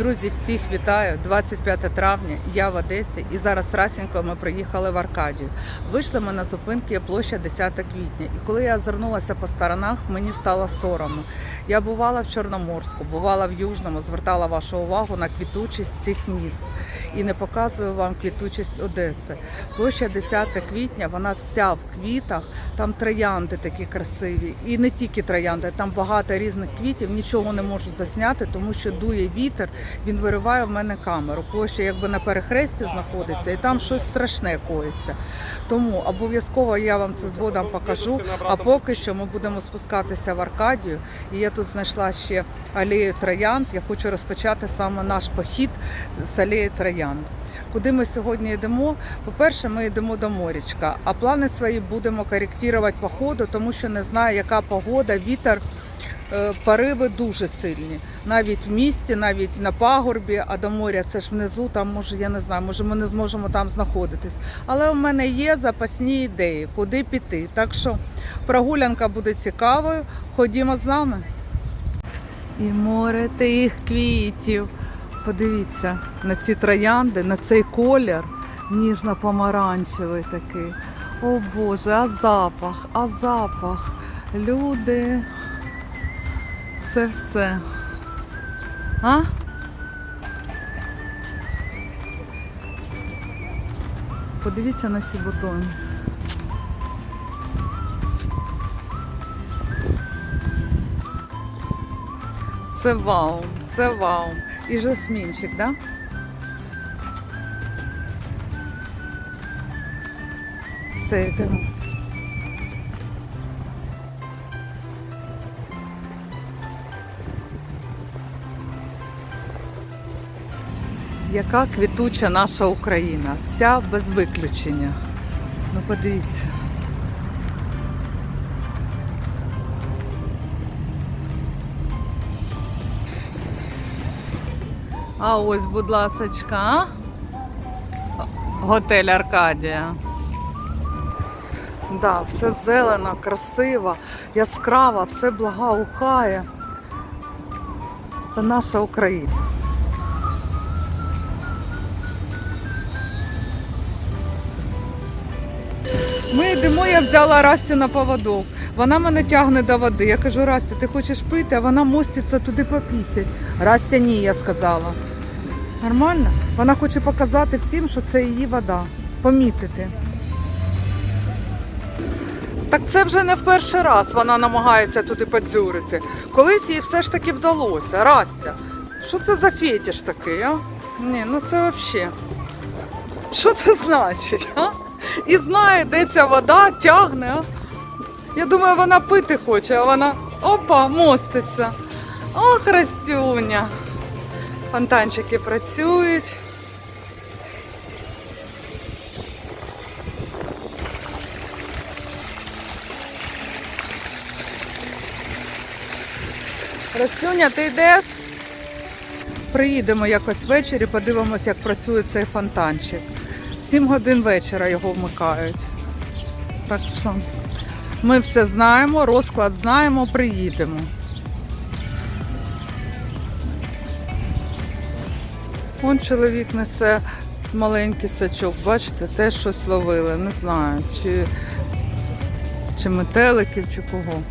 Друзі, всіх вітаю! 25 травня, я в Одесі, і зараз расенько ми приїхали в Аркадію. Вийшли ми на зупинки площа 10 квітня. І коли я озирнулася по сторонах, мені стало соромно. Я бувала в Чорноморську, бувала в Южному, звертала вашу увагу на квітучість цих міст і не показую вам квітучість Одеси. Площа 10 квітня, вона вся в квітах, там троянди такі красиві. І не тільки троянди, там багато різних квітів, нічого не можу засняти, тому що дує вітер, він вириває в мене камеру. Площа якби на перехресті знаходиться, і там щось страшне коїться. Тому обов'язково я вам це згодом покажу. А поки що ми будемо спускатися в Аркадію. І я тут знайшла ще алею троянд. Я хочу розпочати саме наш похід з алеї троянд. Куди ми сьогодні йдемо? По-перше, ми йдемо до морячка, а плани свої будемо коректувати по ходу, тому що не знаю, яка погода, вітер. Е, Пориви дуже сильні, навіть в місті, навіть на пагорбі, а до моря це ж внизу, там може, я не знаю, може ми не зможемо там знаходитись. Але у мене є запасні ідеї, куди піти. Так що прогулянка буде цікавою. Ходімо з нами. І море тих квітів. Подивіться на ці троянди, на цей колір ніжно-помаранчевий такий. О Боже, а запах, а запах. Люди. Це все. А? Подивіться на ці бутони. Це вау, це вау. І жасмінчик, да? Все йдемо. Яка квітуча наша Україна, вся без виключення. Ну подивіться. А ось, будь ласочка, готель Аркадія. Да, все зелено, красиво, яскраво, все благоухає. Це наша Україна. Взяла Растю на поводок. Вона мене тягне до води. Я кажу, Растю, ти хочеш пити, а вона моститься туди попісять. Растя ні, я сказала. Нормально? Вона хоче показати всім, що це її вода. Помітити. Так це вже не в перший раз вона намагається туди подзюрити. Колись їй все ж таки вдалося. Растя, що це за фетиш такий, а? Ні, ну це взагалі. Що це значить, а? І знає, де ця вода тягне. Я думаю, вона пити хоче, а вона опа, моститься. Ох, Растюня. Фонтанчики працюють. Растюня, ти йдеш? Приїдемо якось ввечері, подивимося, як працює цей фонтанчик. Сім годин вечора його вмикають. Так що ми все знаємо, розклад знаємо, приїдемо. Вон чоловік несе маленький сачок, бачите, теж щось ловили. Не знаю, чи, чи метеликів, чи кого.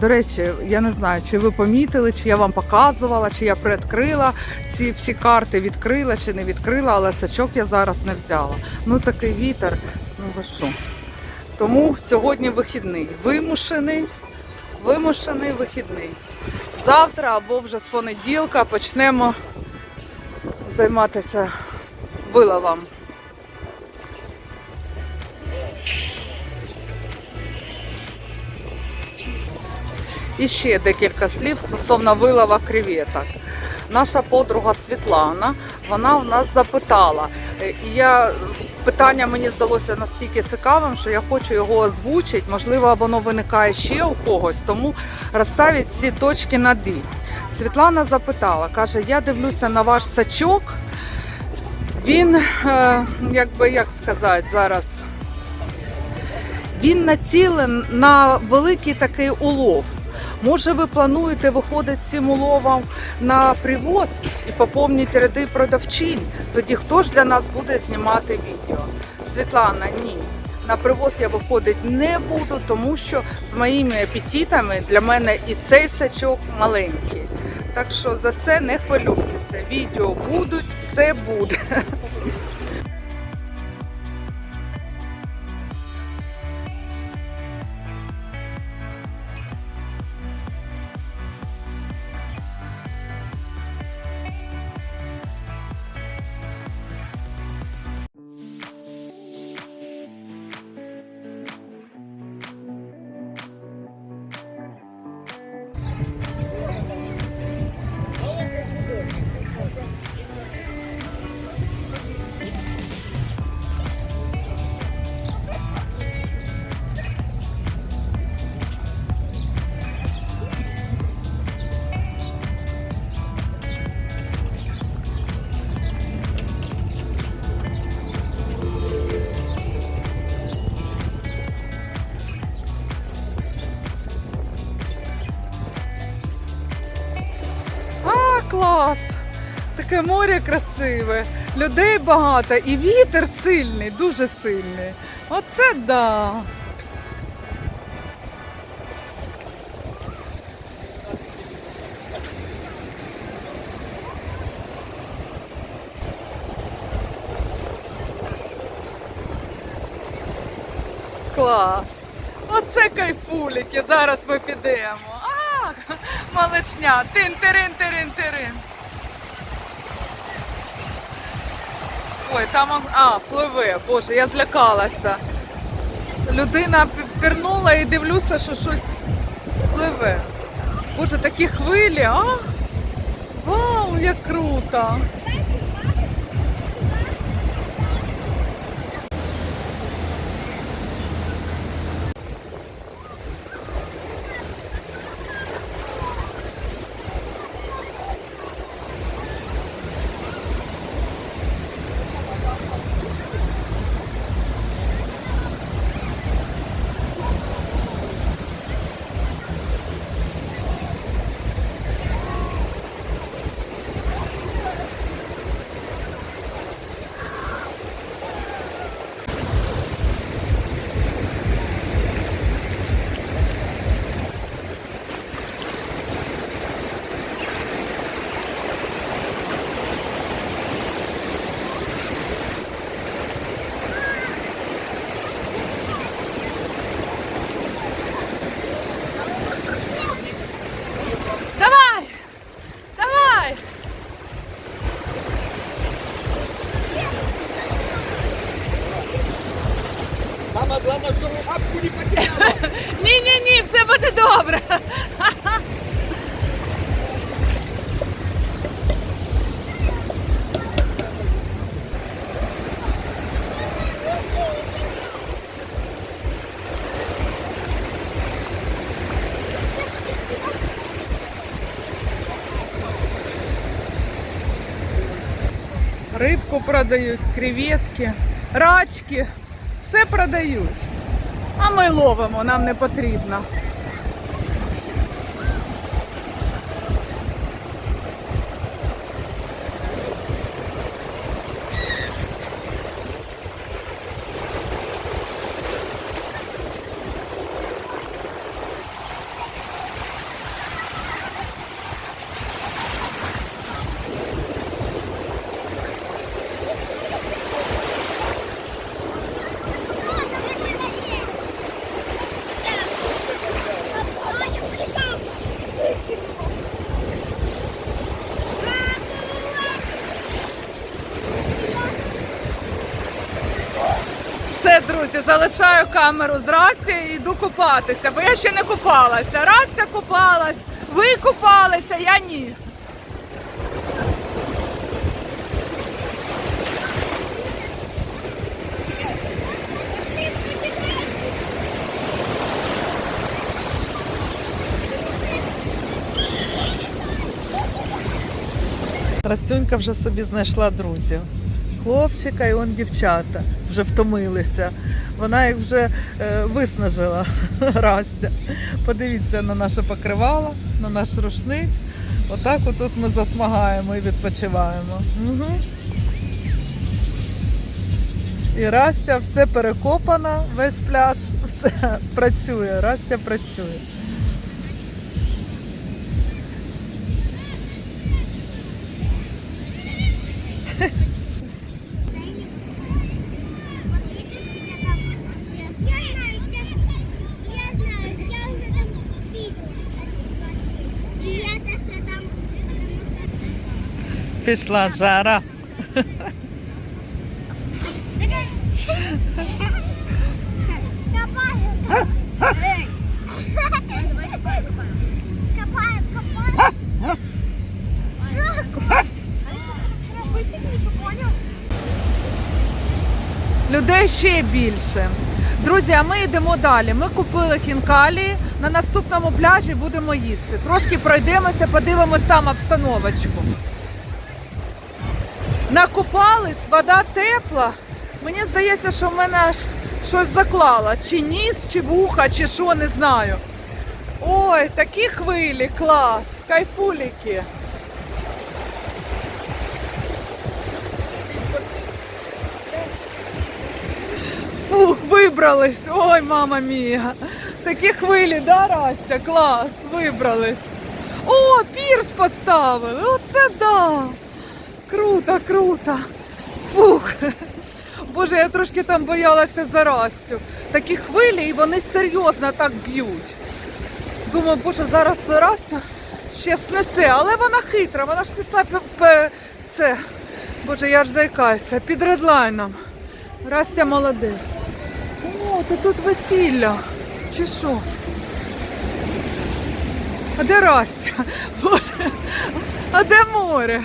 До речі, я не знаю, чи ви помітили, чи я вам показувала, чи я приоткрила ці всі карти, відкрила чи не відкрила, але сачок я зараз не взяла. Ну такий вітер, ну ви що. Тому сьогодні вихідний. Вимушений, вимушений вихідний. Завтра або вже з понеділка почнемо займатися виловом. І ще декілька слів стосовно вилова креветок. Наша подруга Світлана, вона в нас запитала. е, І я питання мені здалося настільки цікавим, що я хочу його озвучити. Можливо, воно виникає ще у когось, тому розставить всі точки над «і». Світлана запитала, каже: я дивлюся на ваш сачок. Він, е, як би як сказати, зараз. Він націлен на великий такий улов. Може, ви плануєте виходити цим уловом на привоз і поповнити ряди продавчинь? Тоді хто ж для нас буде знімати відео? Світлана, ні. На привоз я виходити не буду, тому що з моїми апетитами для мене і цей сачок маленький. Так що за це не хвилюйтеся. Відео будуть, все буде. Клас! Таке море красиве, людей багато і вітер сильний, дуже сильний. Оце да. Клас! Оце кайфуліки, зараз ми підемо. Малишня, тин-тирин, тирин, тирин. Ой, там а, пливе, боже, я злякалася. Людина пірнула і дивлюся, що щось пливе. Боже, такі хвилі, а? Вау, як круто! Давай! Давай! Самое главное, чтобы апку не потеряла. Ні, ні, ні, все буде добре. Рибку продають, креветки, рачки, все продають. А ми ловимо, нам не потрібно. Друзі, залишаю камеру з і йду купатися, бо я ще не купалася. Растя купалась, ви купалися, я ні. Растюнька вже собі знайшла друзів. Хлопчика, і он дівчата вже втомилися. Вона їх вже е, виснажила Растя. Подивіться на наше покривало, на наш рушник. Отак отут ми засмагаємо і відпочиваємо. Угу. І Растя все перекопана, весь пляж, все працює. Растя працює. Я знаю, я, я знаю, я уже там видел один раз. И я завтра там, потому что... Пішла жара. Людей ще більше. Друзі, а ми йдемо далі. Ми купили хінкалі. На наступному пляжі будемо їсти. Трошки пройдемося, подивимось там обстановочку. Накупались, вода тепла. Мені здається, що в мене аж щось заклало. Чи ніс, чи вуха, чи що, не знаю. Ой, такі хвилі, клас, кайфуліки. Фух, вибрались. Ой, мама мія. Такі хвилі, да, Растя? Клас, вибрались. О, пірс поставили. Оце да. Круто, круто. Фух. Боже, я трошки там боялася за Растю. Такі хвилі, і вони серйозно так б'ють. Думаю, боже, зараз Растю ще снесе, але вона хитра, вона ж пішла це. Боже, я ж заїкаюся, під редлайном. Растя молодець. О, то тут весілля. Чи що? А де Растя? Боже, а де море?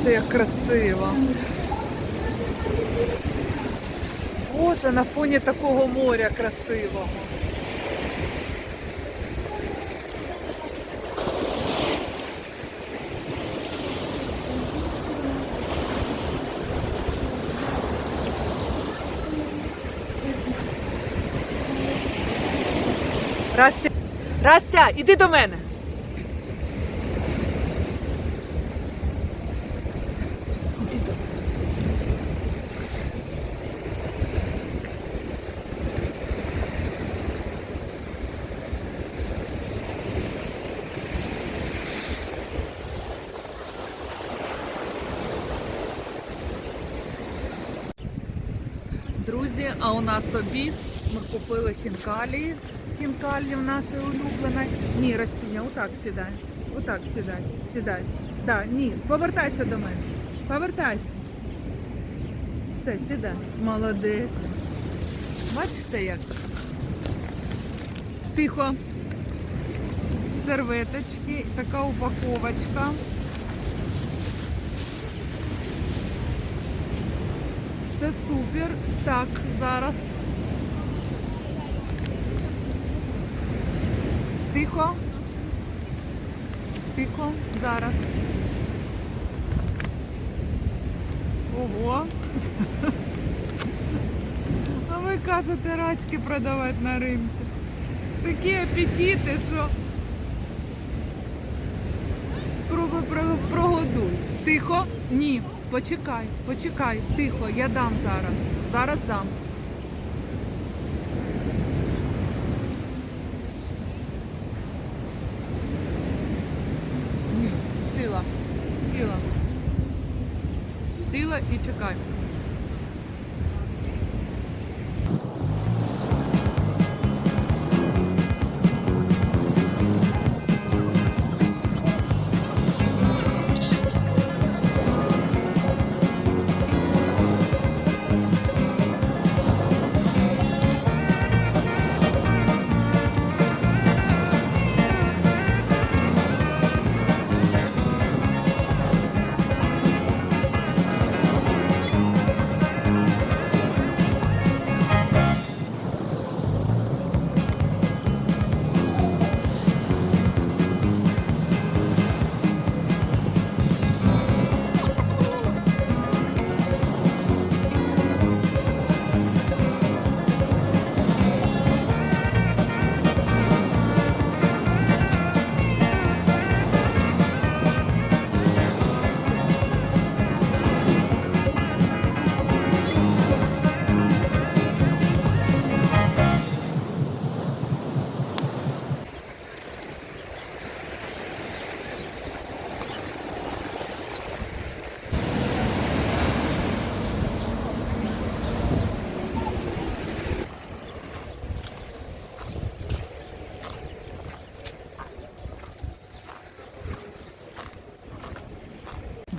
Подивіться, як красиво. Боже, на фоні такого моря красивого. Растя, Растя, іди до мене. Іди до- А у нас обід. Ми купили хінкалі. Хінкалі в нашій улюбленій. Ні, Растіня, отак сідай. Отак сідай. Сідай. Да, ні, повертайся до мене. Повертайся. Все, сідай. Молодець. Бачите як? Тихо. Серветочки, така упаковочка. Це супер. Так, зараз. Тихо. Тихо, зараз. Ого. А ви кажете рачки продавати на ринку. Такі апетити, що спробуй про- прогодуй. Тихо? Ні. Почекай, почекай, тихо, я дам зараз. Зараз дам. Ні, сіла, сіла. Сіла і чекай.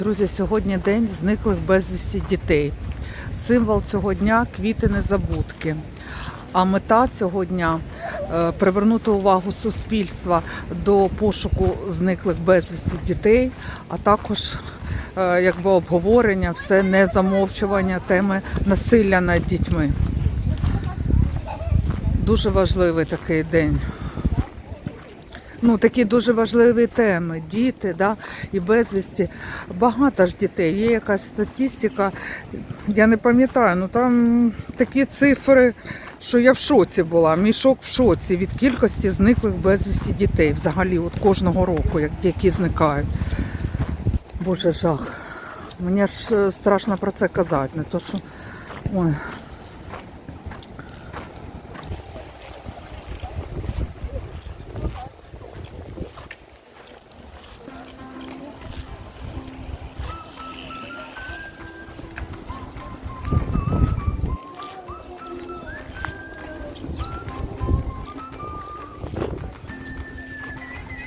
Друзі, сьогодні день зниклих безвісті дітей. Символ цього дня квіти незабудки. А мета цього дня е, привернути увагу суспільства до пошуку зниклих безвісті дітей, а також е, якби обговорення, все не замовчування теми насилля над дітьми. Дуже важливий такий день. Ну, такі дуже важливі теми. Діти, да, і безвісті. Багато ж дітей. Є якась статистика, я не пам'ятаю, ну там такі цифри, що я в шоці була. Мішок в шоці від кількості зниклих безвісті дітей взагалі от кожного року, як- які зникають. Боже, жах. Мені ж е, страшно про це казати, не то що. Ой.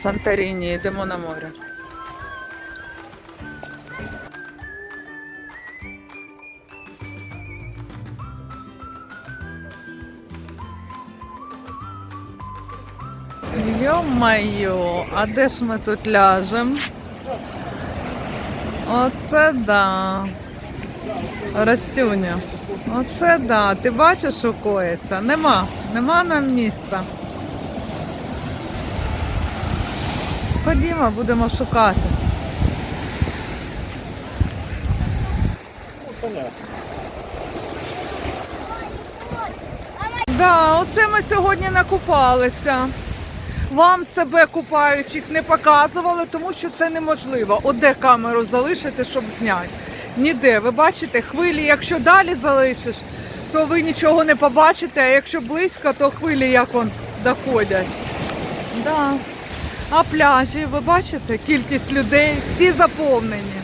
Санторіні, йдемо на море. Йо-майо, а де ж ми тут ляжем? Оце да. Растюня. Оце да. Ти бачиш, що? Нема. Нема нам міста. Ходімо, будемо шукати. Да, оце ми сьогодні накупалися. Вам себе купаючих не показували, тому що це неможливо. От де камеру залишити, щоб зняти? Ніде. Ви бачите, хвилі, якщо далі залишиш, то ви нічого не побачите, а якщо близько, то хвилі як он доходять. Да. А пляжі, ви бачите, кількість людей, всі заповнені.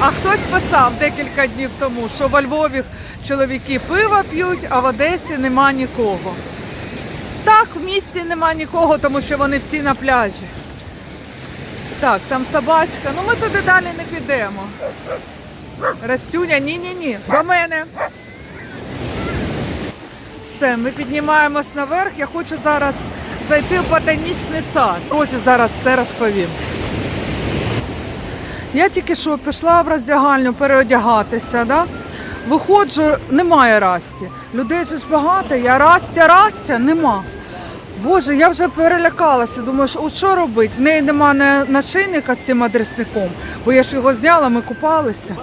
А хтось писав декілька днів тому, що во Львові чоловіки пиво п'ють, а в Одесі нема нікого. Так, в місті нема нікого, тому що вони всі на пляжі. Так, там собачка. Ну ми туди далі не підемо. Растюня, ні-ні-ні. До мене. Все, ми піднімаємось наверх. Я хочу зараз зайти в ботанічний сад. Ось зараз все розповім. Я тільки що пішла в роздягальню переодягатися, да? виходжу, немає Расті. Людей же ж багато, я Растя, Растя, нема. Боже, я вже перелякалася. Думаю, що, що робити? В неї нема на- нашийника з цим адресником, бо я ж його зняла, ми купалися.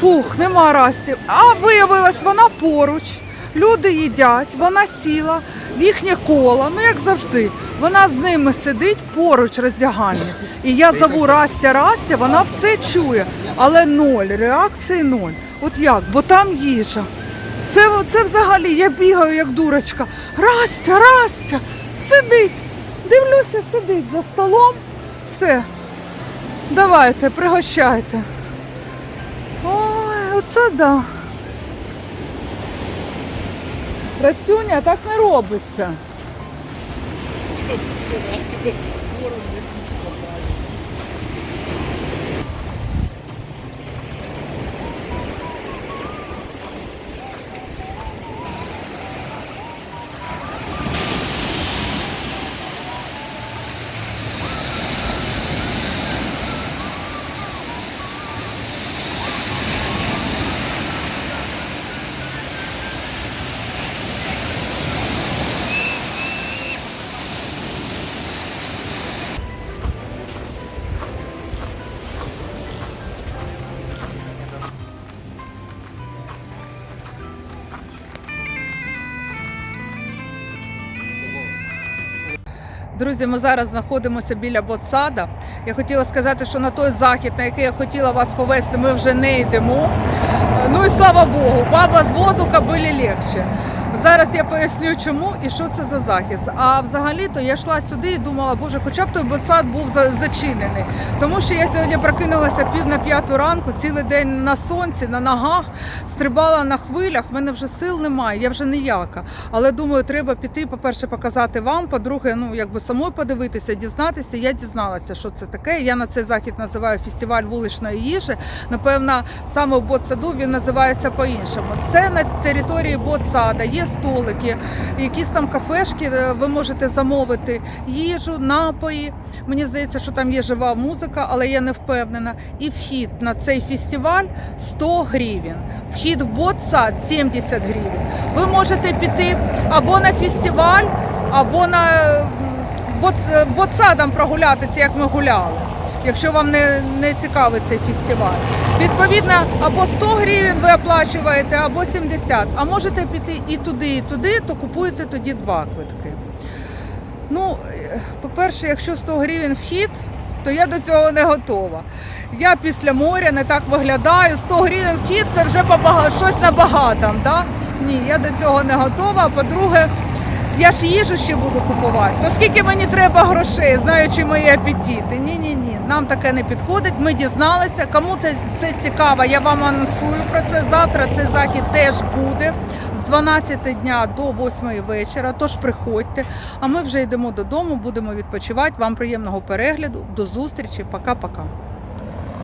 Фух, нема Расті. А виявилось, вона поруч. Люди їдять, вона сіла в їхнє коло, ну як завжди. Вона з ними сидить поруч роздягальні. І я зову Растя, Растя, вона все чує, але ноль, реакції ноль. От як? Бо там їжа. Це, це взагалі я бігаю як дурочка. Растя, Растя, сидить. Дивлюся, сидить за столом. Все. Давайте, пригощайте. Ой, оце да. Растюня так не робиться. Друзі, ми зараз знаходимося біля Ботсада. Я хотіла сказати, що на той захід, на який я хотіла вас повезти, ми вже не йдемо. Е, Ну і слава Богу, баба з возу кобилі легше. Зараз я поясню, чому і що це за захід. А взагалі-то я йшла сюди і думала, боже, хоча б той ботсад був зачинений. Тому що я сьогодні прокинулася пів на п'яту ранку, цілий день на сонці, на ногах, стрибала на хвилях, в мене вже сил немає, я вже ніяка. Але думаю, треба піти, по-перше, показати вам, по-друге, ну якби самою подивитися, дізнатися. Я дізналася, що це таке. Я на цей захід називаю фестиваль вуличної їжі. Напевно, саме в Ботсаду він називається по-іншому. Це на території Ботсада, є столики, якісь там кафешки, ви можете замовити їжу, напої. Мені здається, що там є жива музика, але я не впевнена. І вхід на цей фестиваль 100 гривень. Вхід в Ботсад 70 гривень. Ви можете піти або на фестиваль, або на Ботсадом прогулятися, як ми гуляли. Якщо вам не, не цікавий цей фестиваль, відповідно, або 100 гривень ви оплачуєте, або 70. А можете піти і туди, і туди, то купуєте тоді два квитки. Ну, е, по-перше, якщо 100 гривень вхід, то я до цього не готова. Я після моря не так виглядаю. 100 гривень вхід це вже щось набагато. Да? Ні, я до цього не готова. А По-друге, я ж їжу ще буду купувати. То скільки мені треба грошей, знаючи мої апетити? Ні, ні, ні. Нам таке не підходить. Ми дізналися. Кому це цікаво, я вам анонсую про це. Завтра цей захід теж буде з 12 дня до 8 вечора. Тож приходьте. А ми вже йдемо додому, будемо відпочивати. Вам приємного перегляду. До зустрічі. Пока-пока.